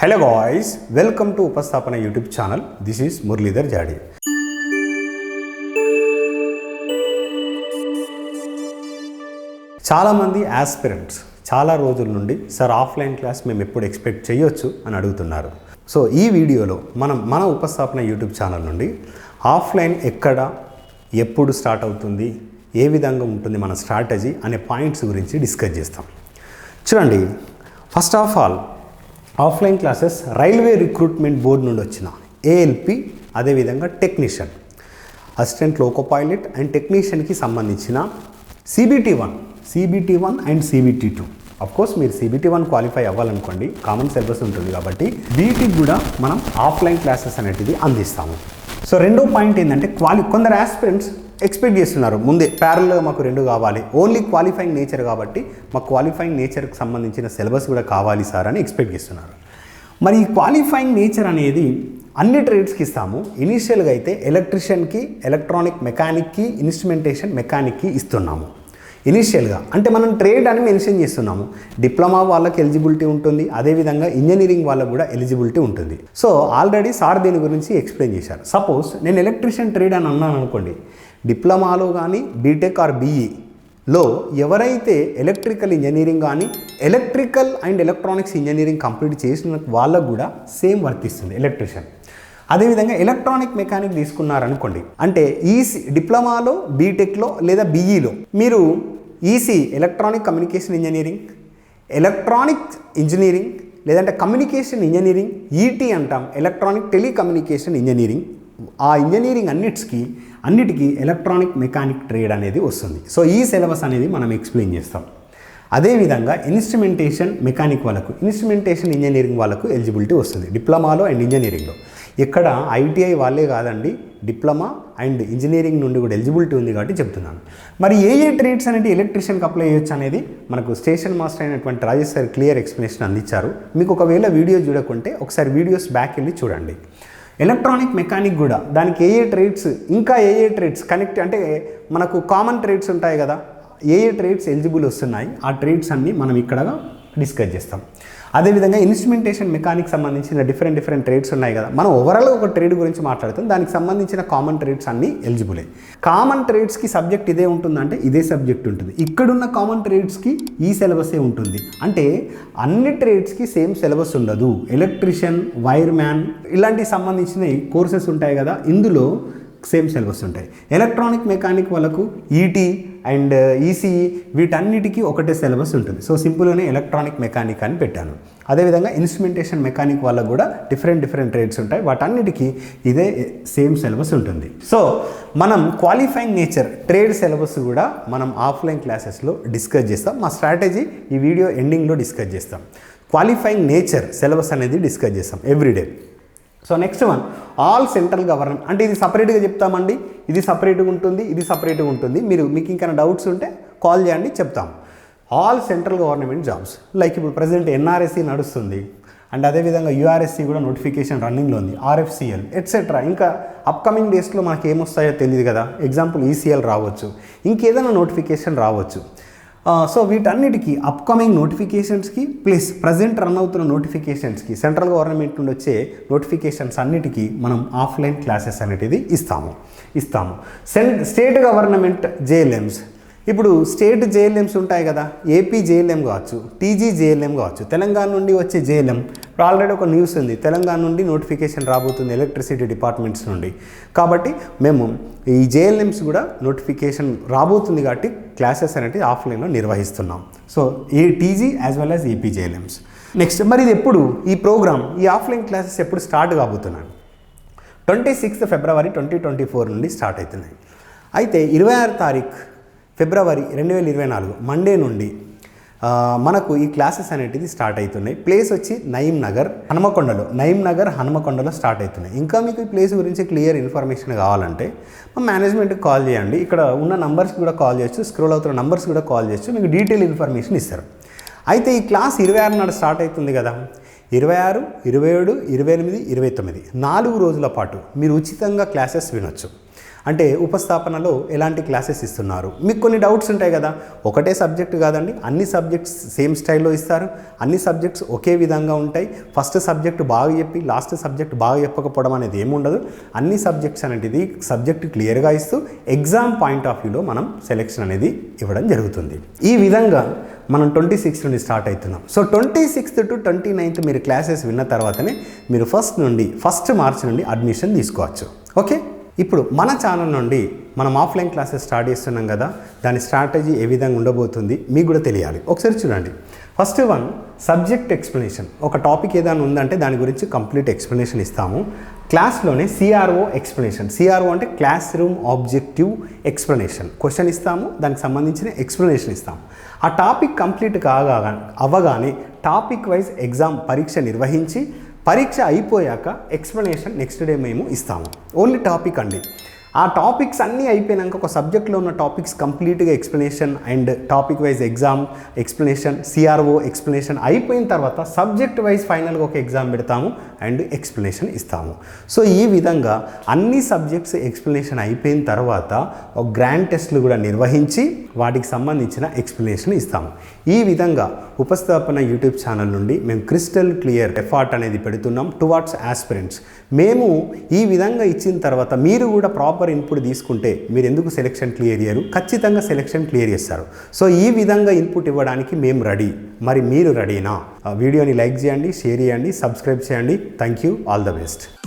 Hello voice welcome to Upasthapana YouTube channel this is Muralidhar Jadi చాలామంది aspirants చాలా రోజుల నుండి సార్ ఆఫ్లైన్ క్లాస్ మేము ఎప్పుడు ఎక్స్పెక్ట్ చేయొచ్చు? అని అడుగుతున్నారు. సో ఈ వీడియోలో మనం మన ఉపస్థాపన యూట్యూబ్ ఛానల్ నుండి ఆఫ్లైన్ ఎక్కడ ఎప్పుడు స్టార్ట్ అవుతుంది ఏ విధంగా ఉంటుంది మన స్ట్రాటజీ అనే పాయింట్స్ గురించి డిస్కస్ చేస్తాం. చూడండి first of all offline classes railway recruitment board నుండి వచ్చిన ఏఎల్పి అదేవిధంగా technician. Assistant loco pilot and టెక్నీషియన్కి సంబంధించిన CBT one CBT one and CBT two course మీరు సిబిటి వన్ క్వాలిఫై అవ్వాలనుకోండి కామన్ సిలబస్ ఉంటుంది కాబట్టి వీటికి కూడా మనం ఆఫ్లైన్ క్లాసెస్ అనేటిది అందిస్తాము. సో రెండో పాయింట్ ఏంటంటే క్వాలి కొందరు ఆస్పిరెంట్స్ ఎక్స్పెక్ట్ చేస్తున్నారు. ముందే ప్యారల్గా మాకు రెండు కావాలి. ఓన్లీ క్వాలిఫైయింగ్ నేచర్ కాబట్టి మాకు క్వాలిఫైయింగ్ నేచర్కి సంబంధించిన సిలబస్ కూడా కావాలి సార్ అని ఎక్స్పెక్ట్ చేస్తున్నారు. మరి ఈ క్వాలిఫైయింగ్ నేచర్ అనేది అన్ని ట్రేడ్స్కి ఇస్తాము. ఇనీషియల్గా అయితే ఎలక్ట్రిషియన్కి ఎలక్ట్రానిక్ మెకానిక్కి ఇన్స్ట్రుమెంటేషన్ మెకానిక్కి ఇస్తున్నాము. ఇనీషియల్గా అంటే మనం ట్రేడ్ అని మెన్షన్ చేస్తున్నాము. డిప్లొమా వాళ్ళకి ఎలిజిబిలిటీ ఉంటుంది. అదేవిధంగా ఇంజనీరింగ్ వాళ్ళకు కూడా ఎలిజిబిలిటీ ఉంటుంది. సో ఆల్రెడీ సార్ దీని గురించి ఎక్స్ప్లెయిన్ చేశారు. సపోజ్ నేను ఎలక్ట్రిషియన్ ట్రేడ్ అని అన్నాను అనుకోండి. డిప్లొమాలో కానీ బీటెక్ ఆర్ బీఈ లో ఎవరైతే ఎలక్ట్రికల్ ఇంజనీరింగ్ కానీ electrical and electronics engineering complete చేసిన వాళ్ళకు కూడా సేమ్ వర్తిస్తుంది ఎలక్ట్రిషియన్. అదేవిధంగా ఎలక్ట్రానిక్ మెకానిక్ తీసుకున్నారనుకోండి అంటే ఈసీ డిప్లొమాలో బీటెక్లో లేదా బీఈలో మీరు EC electronic communication engineering electronic engineering లేదంటే కమ్యూనికేషన్ ఇంజనీరింగ్ ఈటీ అంటాం ఎలక్ట్రానిక్ టెలికమ్యూనికేషన్ ఇంజనీరింగ్ ఆ ఇంజనీరింగ్ అన్నిటికి అన్నిటికీ ఎలక్ట్రానిక్ మెకానిక్ ట్రేడ్ అనేది వస్తుంది. సో ఈ సిలబస్ అనేది మనం ఎక్స్ప్లెయిన్ చేస్తాం. అదేవిధంగా ఇన్స్ట్రుమెంటేషన్ మెకానిక్ వాళ్ళకు ఇన్స్ట్రుమెంటేషన్ ఇంజనీరింగ్ వాళ్ళకు ఎలిజిబిలిటీ వస్తుంది. డిప్లొమాలో అండ్ ఇంజనీరింగ్లో. ఇక్కడ ఐటీఐ వాళ్ళే కాదండి డిప్లొమా అండ్ ఇంజనీరింగ్ నుండి కూడా ఎలిజిబిలిటీ ఉంది కాబట్టి చెప్తున్నాను. మరి ఏ ఏ ట్రేడ్స్ అనేది ఎలక్ట్రీషియన్కి అప్లై చేయొచ్చు అనేది మనకు స్టేషన్ మాస్టర్ అయినటువంటి రాజేష్ సార్ క్లియర్ ఎక్స్ప్లెనేషన్ అందించారు. మీకు ఒకవేళ వీడియో చూడకుంటే ఒకసారి వీడియోస్ బ్యాక్ వెళ్ళి చూడండి. ఎలక్ట్రానిక్ మెకానిక్ కూడా. దానికి ఏ ఏ ట్రేడ్స్ ఇంకా ఏ ఏ ట్రేడ్స్ కనెక్ట్ అంటే మనకు కామన్ ట్రేడ్స్ ఉంటాయి కదా ఏ ఏ ట్రేడ్స్ ఎలిజిబుల్ వస్తున్నాయి ఆ ట్రేడ్స్ అన్నీ మనం ఇక్కడ డిస్కస్ చేస్తాం. అదేవిధంగా ఇన్స్ట్రుమెంటేషన్ మెకానిక్ సంబంధించిన డిఫరెంట్ డిఫరెంట్ ట్రేడ్స్ ఉన్నాయి కదా. మనం ఓవరాల్ ఒక ట్రేడ్ గురించి మాట్లాడుతాం. దానికి సంబంధించిన కామన్ ట్రేడ్స్ అన్నీ ఎలిజిబులే కామన్ ట్రేడ్స్కి సబ్జెక్ట్ ఇదే ఉంటుందంటే ఇదే సబ్జెక్ట్ ఉంటుంది. ఇక్కడున్న కామన్ ట్రేడ్స్కి ఈ సిలబసే ఉంటుంది. అంటే అన్ని ట్రేడ్స్కి సేమ్ సిలబస్ ఉండదు. ఎలక్ట్రిషియన్ వైర్ మ్యాన్ ఇలాంటివి సంబంధించిన కోర్సెస్ ఉంటాయి కదా. ఇందులో సేమ్ సిలబస్ ఉంటాయి ఎలక్ట్రానిక్ మెకానిక్ వాళ్ళకు ఈటీ అండ్ ఈసీఈ వీటన్నిటికీ ఒకటే సిలబస్ ఉంటుంది. సో సింపుల్గానే ఎలక్ట్రానిక్ మెకానిక్ అని పెట్టాను. అదేవిధంగా ఇన్స్ట్రుమెంటేషన్ మెకానిక్ వాళ్ళకు కూడా డిఫరెంట్ డిఫరెంట్ ట్రేడ్స్ ఉంటాయి. వాటన్నిటికీ ఇదే సేమ్ సిలబస్ ఉంటుంది. సో మనం క్వాలిఫైయింగ్ నేచర్ ట్రేడ్ సిలబస్ కూడా మనం ఆఫ్లైన్ క్లాసెస్లో డిస్కస్ చేస్తాం. మా స్ట్రాటజీ ఈ వీడియో ఎండింగ్లో డిస్కస్ చేస్తాం. క్వాలిఫైయింగ్ నేచర్ సిలబస్ అనేది డిస్కస్ చేస్తాం everyday so next one all central government అంటే ఇది సపరేట్గా చెప్తామండి. ఇది సపరేట్గా ఉంటుంది ఇది సపరేట్గా ఉంటుంది. మీరు మీకు ఇంకా డౌట్స్ ఉంటే కాల్ చేయండి చెప్తాం. All central government jobs like ఇప్పుడు ప్రజెంట్ ఎన్ఆర్ఎస్సి నడుస్తుంది. అండ్ అదేవిధంగా యూఆర్ఎస్సి కూడా నోటిఫికేషన్ రన్నింగ్లో ఉంది. ఆర్ఎఫ్సిఎల్ ఎట్సెట్రా ఇంకా అప్కమింగ్ డేస్లో మనకి ఏమొస్తాయో తెలియదు కదా. ఎగ్జాంపుల్ ఈసీఎల్ రావచ్చు. ఇంకేదైనా నోటిఫికేషన్ రావచ్చు. సో వీటన్నిటికీ అప్కమింగ్ నోటిఫికేషన్స్కి ప్లస్ ప్రజెంట్ రన్ అవుతున్న నోటిఫికేషన్స్కి సెంట్రల్ గవర్నమెంట్ నుండి వచ్చే నోటిఫికేషన్స్ అన్నిటికీ మనం ఆఫ్లైన్ క్లాసెస్ అనేటిది ఇస్తాము. ఇస్తాము. సెన్ స్టేట్ గవర్నమెంట్ జేఎల్ఎమ్స్ ఇప్పుడు స్టేట్ జేఎల్ఎమ్స్ ఉంటాయి కదా ఏపీ జేఎల్ఎం కావచ్చు టీజీ జేఎల్ఎం కావచ్చు తెలంగాణ నుండి వచ్చే జేఎల్ఎం ఇప్పుడు ఆల్రెడీ ఒక న్యూస్ ఉంది. తెలంగాణ నుండి నోటిఫికేషన్ రాబోతుంది ఎలక్ట్రిసిటీ డిపార్ట్మెంట్స్ నుండి. కాబట్టి మేము ఈ జేఎల్ఎమ్స్ కూడా నోటిఫికేషన్ రాబోతుంది కాబట్టి క్లాసెస్ అనేది ఆఫ్లైన్లో నిర్వహిస్తున్నాం. సో ఈ TG as well as AP JLMs next మరి ఇది ఎప్పుడు? ఈ ప్రోగ్రామ్ ఈ ఆఫ్లైన్ క్లాసెస్ ఎప్పుడు start కాబోతున్నాను twenty sixth February twenty twenty four నుండి స్టార్ట్ అవుతున్నాయి. అయితే ఇరవై ఆరు తారీఖు ఫిబ్రవరి రెండు వేల ఇరవై నాలుగు మండే నుండి మనకు ఈ క్లాసెస్ అనేటిది స్టార్ట్ అవుతున్నాయి. ప్లేస్ వచ్చి నయీం నగర్ హనుమకొండలో నయీం నగర్ హనుమకొండలో స్టార్ట్ అవుతున్నాయి. ఇంకా మీకు ఈ ప్లేస్ గురించి క్లియర్ ఇన్ఫర్మేషన్ కావాలంటే మా మేనేజ్మెంట్కి కాల్ చేయండి. ఇక్కడ ఉన్న నంబర్స్ కూడా కాల్ చేయొచ్చు స్క్రోల్ అవుతున్న నంబర్స్ కూడా కాల్ చేయొచ్చు మీకు డీటెయిల్ ఇన్ఫర్మేషన్ ఇస్తారు. అయితే ఈ క్లాస్ ఇరవై ఆరు నాడు స్టార్ట్ అవుతుంది కదా? ఇరవై ఆరు ఇరవై ఏడు ఇరవై ఎనిమిది ఇరవై తొమ్మిది. నాలుగు రోజుల పాటు మీరు ఉచితంగా క్లాసెస్ వినొచ్చు. అంటే ఉపస్థాపనలో ఎలాంటి క్లాసెస్ ఇస్తున్నారు? మీకు కొన్ని డౌట్స్ ఉంటాయి కదా. ఒకటే సబ్జెక్ట్ కాదండి అన్ని సబ్జెక్ట్స్ సేమ్ స్టైల్లో ఇస్తారు. అన్ని సబ్జెక్ట్స్ ఒకే విధంగా ఉంటాయి. ఫస్ట్ సబ్జెక్ట్ బాగా చెప్పి లాస్ట్ సబ్జెక్ట్ బాగా చెప్పకపోవడం అనేది ఏముండదు అన్ని సబ్జెక్ట్స్ అనేది సబ్జెక్ట్ క్లియర్గా ఇస్తూ ఎగ్జామ్ పాయింట్ ఆఫ్ వ్యూలో మనం సెలెక్షన్ అనేది ఇవ్వడం జరుగుతుంది. ఈ విధంగా మనం ట్వంటీ సిక్స్త్ నుండి స్టార్ట్ అవుతున్నాం. So twenty sixth to twenty ninth మీరు క్లాసెస్ విన్న తర్వాతనే మీరు ఫస్ట్ నుండి ఫస్ట్ మార్చ్ నుండి అడ్మిషన్ తీసుకోవచ్చు. ఓకే? ఇప్పుడు మన ఛానల్ నుండి మనం ఆఫ్లైన్ క్లాసెస్ స్టార్ట్ చేస్తున్నాం కదా దాని స్ట్రాటజీ ఏ విధంగా ఉండబోతుంది మీకు కూడా తెలియాలి. ఒకసారి చూడండి. ఫస్ట్ వన్ సబ్జెక్ట్ ఎక్స్ప్లెనేషన్ ఒక టాపిక్ ఏదైనా ఉందంటే దాని గురించి కంప్లీట్ ఎక్స్ప్లెనేషన్ ఇస్తాము. క్లాస్లోనే సిఆర్ఓ ఎక్స్ప్లెనేషన్ సిఆర్ఓ అంటే classroom objective explanation question ఇస్తాము దానికి సంబంధించిన ఎక్స్ప్లెనేషన్ ఇస్తాము. ఆ టాపిక్ కంప్లీట్ కాగా అవ్వగానే టాపిక్ వైజ్ ఎగ్జామ్ పరీక్ష నిర్వహించి పరీక్ష అయిపోయాక ఎక్స్ప్లెనేషన్ నెక్స్ట్ డే మేము ఇస్తాము. ఓన్లీ టాపిక్ అండి. ఆ టాపిక్స్ అన్నీ అయిపోయినాక ఒక సబ్జెక్ట్లో ఉన్న టాపిక్స్ కంప్లీట్గా explanation and topic wise exam explanation CRO explanation అయిపోయిన తర్వాత సబ్జెక్ట్ వైజ్ ఫైనల్గా ఒక ఎగ్జామ్ పెడతాము అండ్ ఎక్స్ప్లెనేషన్ ఇస్తాము. సో ఈ విధంగా అన్ని సబ్జెక్ట్స్ ఎక్స్ప్లెనేషన్ అయిపోయిన తర్వాత ఒక గ్రాండ్ టెస్ట్లు కూడా నిర్వహించి వాటికి సంబంధించిన ఎక్స్ప్లెనేషన్ ఇస్తాము. ఈ విధంగా ఉపస్థాపన యూట్యూబ్ ఛానల్ నుండి మేము క్రిస్టల్ క్లియర్ ఎఫార్ట్ అనేది పెడుతున్నాం టువార్డ్స్ ఆస్పిరెంట్స్ మేము ఈ విధంగా ఇచ్చిన తర్వాత మీరు కూడా ప్రాపర్ ఇన్పుట్ తీసుకుంటే మీరు ఎందుకు సెలెక్షన్ క్లియర్ చేయరు? ఖచ్చితంగా సెలెక్షన్ క్లియర్ చేస్తారు. సో ఈ విధంగా ఇన్పుట్ ఇవ్వడానికి మేము రెడీ మరి మీరు రెడీనా వీడియోని లైక్ చేయండి షేర్ చేయండి సబ్స్క్రైబ్ చేయండి. Thank you all the best